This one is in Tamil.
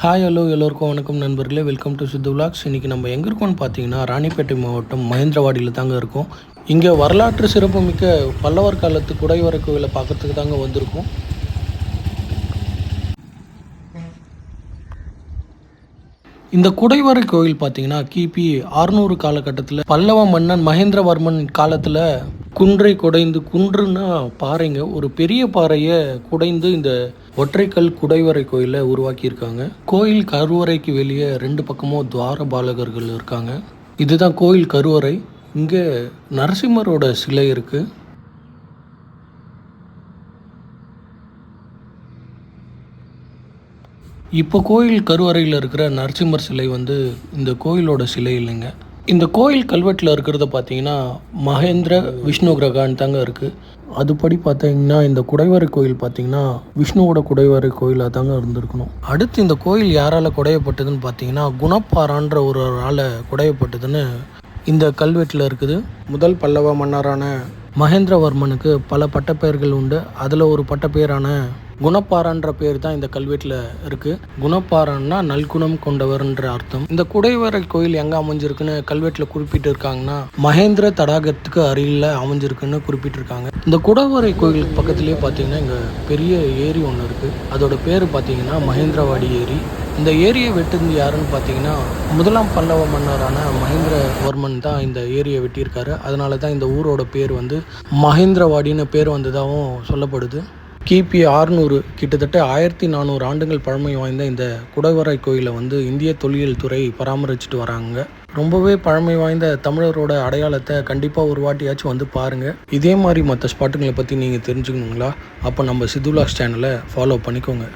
ஹாய் ஹலோ எல்லோருக்கும் வணக்கம் நண்பர்களே. வெல்கம் டு சித்து விலாக்ஸ் இன்றைக்கி நம்ம எங்கே இருக்கோம்னு பார்த்தீங்கன்னா ராணிப்பேட்டை மாவட்டம் மகேந்திரவாடியில் தாங்க இருக்கோம். இங்கே வரலாற்று சிறப்புமிக்க பல்லவர் காலத்து குடைவர கோவிலை பார்க்கறதுக்கு தாங்க வந்திருக்கோம். இந்த குடைவரை கோயில் பார்த்தீங்கன்னா கிபி அறுநூறு காலகட்டத்தில் பல்லவ மன்னன் மகேந்திரவர்மன் காலத்தில் குன்றை குடைந்து குன்றுன்னா பாறைங்க. ஒரு பெரிய பாறையை குடைந்து இந்த ஒற்றைக்கல் குடைவரை கோயிலை உருவாக்கியிருக்காங்க. கோயில் கருவறைக்கு வெளியே ரெண்டு பக்கமும் துவார பாலகர்கள் இருக்காங்க. இதுதான் கோயில் கருவறை. இங்கே நரசிம்மரோட சிலை இருக்குது இப்போ கோயில் கருவறையில் இருக்கிற நரசிம்மர் சிலை வந்து இந்த கோயிலோட சிலை இல்லைங்க. இந்த கோயில் கல்வெட்டில் இருக்கிறத பார்த்தீங்கன்னா மகேந்திர விஷ்ணு கிரகான் தாங்க இருக்குது அதுபடி பார்த்தீங்கன்னா இந்த குடைவரை கோயில் பார்த்தீங்கன்னா விஷ்ணுவோட குடைவரை கோயிலாக தாங்க இருந்திருக்கணும். அடுத்து இந்த கோயில் யாரால் குடையப்பட்டதுன்னு பார்த்தீங்கன்னா குணப்பாரான்ற ஒரு ஆளால் குடையப்பட்டதுன்னு இந்த கல்வெட்டில் இருக்குது. முதல் பல்லவ மன்னரான மகேந்திரவர்மனுக்கு பல பட்டப்பெயர்கள் உண்டு. அதில் ஒரு பட்டப்பெயரான குணப்பாறன்ற பேர் தான் இந்த கல்வெட்டில் இருக்குது குணப்பாறன்னா நல்குணம் கொண்டவர்ன்ற அர்த்தம். இந்த குடைவரை கோயில் எங்கே அமைஞ்சிருக்குன்னு கல்வெட்டில் குறிப்பிட்டு இருக்காங்கன்னா மகேந்திர தடாகத்துக்கு அருகில் அமைஞ்சிருக்குன்னு குறிப்பிட்டிருக்காங்க. இந்த குடைவரை கோயிலுக்கு பக்கத்துலேயே பார்த்தீங்கன்னா இங்கே பெரிய ஏரி ஒன்று இருக்குது அதோட பேர் பார்த்தீங்கன்னா மகேந்திரவாடி ஏரி. இந்த ஏரியை வெட்டுந்து யாருன்னு பார்த்தீங்கன்னா முதலாம் பல்லவ மன்னரான மகேந்திரவர்மன் தான் இந்த ஏரியை வெட்டியிருக்காரு. அதனால தான் இந்த ஊரோட பேர் வந்து மகேந்திரவாடின்னு பேர் வந்ததாகவும் சொல்லப்படுது. கிபி ஆறுநூறு கிட்டத்தட்ட ஆயிரத்தி நானூறு ஆண்டுகள் பழமை வாய்ந்த இந்த குடவரை கோயிலை வந்து இந்திய தொல்லியல் துறை பராமரிச்சுட்டு வராங்க. ரொம்பவே பழமை வாய்ந்த தமிழரோட அடையாளத்தை கண்டிப்பாக ஒரு வாட்டியாச்சும் வந்து பாருங்கள் இதே மாதிரி மற்ற ஸ்பாட்டுங்களை பற்றி நீங்கள் தெரிஞ்சுக்கணுங்களா? அப்போ நம்ம சித்துலாஸ் சேனலை ஃபாலோ பண்ணிக்கோங்க.